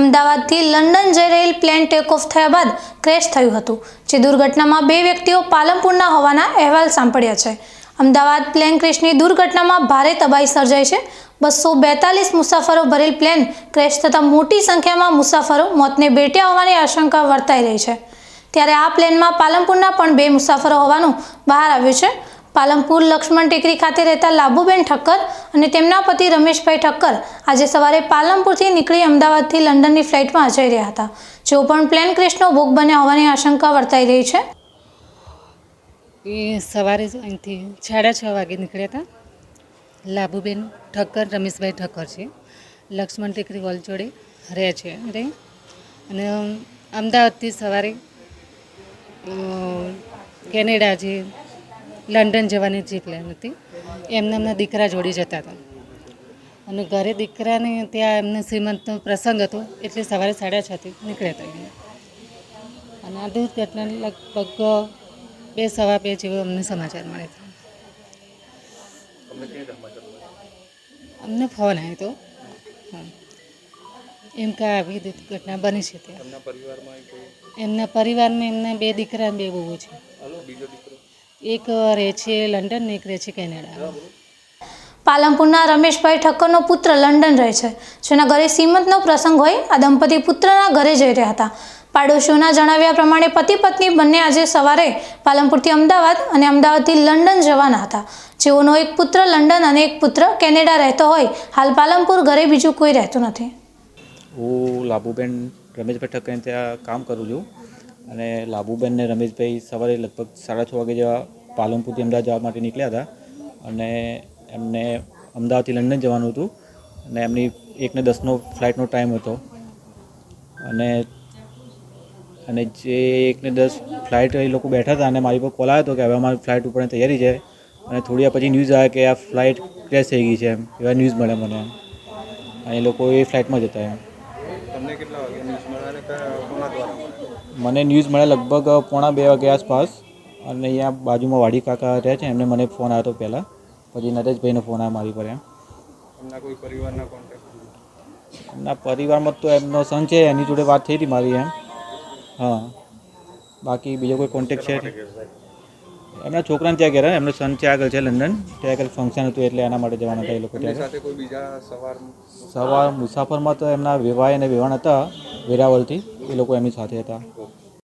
અમદાવાદથી લંડન જઈ રહેલ પ્લેન ટેક ઓફ થયા બાદ ક્રેશ થયું હતું, જે દુર્ઘટનામાં બે વ્યક્તિઓ પાલનપુરના હોવાના અહેવાલ સાંપડ્યા છે. અમદાવાદ પ્લેન ક્રેશની દુર્ઘટનામાં ભારે તબાહી સર્જાઈ છે. બસો બેતાલીસ મુસાફરો ભરેલ પ્લેન ક્રેશ થતાં મોટી સંખ્યામાં મુસાફરો મોતને બેટ્યા હોવાની આશંકા વર્તાઈ રહી છે. ત્યારે આ પ્લેનમાં પાલનપુરના પણ બે મુસાફરો હોવાનું બહાર આવ્યું છે. પાલનપુર લક્ષ્મણ ટેકરી ખાતે રહેતા લાભુબેન ઠક્કર અને તેમના પતિ રમેશભાઈ ઠક્કર આજે સવારે પાલનપુરથી નીકળી અમદાવાદથી લંડનની ફ્લાઇટમાં જઈ રહ્યા હતા. જેઓ પણ પ્લેન ક્રેશનો ભોગ બન્યા હોવાની આશંકા વર્તાઈ રહી છે. એ સવારે અહીંથી સાડા છ વાગે નીકળ્યા હતા. લાભુબેન ઠક્કર, રમેશભાઈ ઠક્કર છે. લક્ષ્મણ ટેકરી હોલ જોડે રહે છે રે અને અમદાવાદથી સવારે કેનેડા જે લંડન જવાની જે પ્લેન હતી. એમને એમના દીકરા જોડી જતા હતા. અને ઘરે દીકરાને ત્યાં એમને શ્રીમંતનો પ્રસંગ હતો એટલે સવારે સાડા છથી નીકળ્યા હતા. અને આ દુર્ઘટના લગભગ બે સવા બે જેવો અમને સમાચાર મળે છે. અમને ફોન આવ્યો હતો એમ કે આવી દુર્ઘટના બની છે ત્યાં. એમના પરિવારમાં એમના બે દીકરા બે બહુ છે. એક રહે છે લંડન ને એક રહે છે કેનેડા પાલનપુરના રમેશભાઈ ઠક્કરનો પુત્ર લંડન રહે છે જેના ઘરે સીમંતનો પ્રસંગ હોય આ દંપતી પુત્રના ઘરે જઈ રહ્યા હતા. પાડોશીઓના જણાવ્યા પ્રમાણે પતિ પત્ની બંને આજે સવારે પાલનપુરથી અમદાવાદ અને અમદાવાદથી લંડન જવાના હતા. જેઓનો એક પુત્ર લંડન અને એક પુત્ર કેનેડા રહેતો હોય હાલ પાલનપુર ઘરે બીજું કોઈ રહેતું નથી. હું લાભુબેન રમેશભાઈ ઠક્કરને ત્યાં કામ કરું છું. અને લાભુબેન ને રમેશભાઈ સવારે લગભગ સાડા છ વાગે જેવા પાલનપુરથી અમદાવાદ જવા માટે નીકળ્યા હતા. અને એમને અમદાવાદથી લંડન જવાનું હતું. અને એમની એકને દસનો ફ્લાઇટનો ટાઈમ હતો. અને અને જે એકને દસ ફ્લાઇટ એ લોકો બેઠા હતા અને મારી પર કોલ આવ્યો હતો કે હવે અમારી ફ્લાઇટ ઉપરની તૈયારી છે. અને થોડી વાર પછી ન્યૂઝ આવ્યા કે આ ફ્લાઇટ ક્રેશ થઈ ગઈ છે એમ. એવા ન્યૂઝ મળ્યા મને અને એ લોકો એ ફ્લાઇટમાં જતા એમ. તમને કેટલા વાગે ન્યૂઝ મળ્યા? મને ન્યૂઝ મળ્યા લગભગ પોણા બે વાગે આસપાસ. અને અહીંયા બાજુમાં વાડી કાકા રહે છે એમને મને ફોન આવ્યો હતો પહેલાં. પછી નરેશભાઈનો ફોન આવ્યો મારી પર એમ. એમના કોઈ પરિવારના કોન્ટેક્ટ એમના પરિવારમાં તો એમનો સન છે એની જોડે વાત થઈ હતી મારી એમ. હા. બાકી બીજો કોઈ કોન્ટેક્ટ છે? એમના છોકરાને ત્યાં ગયા એમનો સન ત્યાં આગળ છે લંડન. ત્યાં આગળ ફંક્શન હતું એટલે એના માટે જવાના હતા એ લોકો ત્યાં બીજા સવાર સવાર મુસાફરમાં તો એમના વેવાય અને વેવાણ હતા વેરાવળથી. એ લોકો એમની સાથે હતા.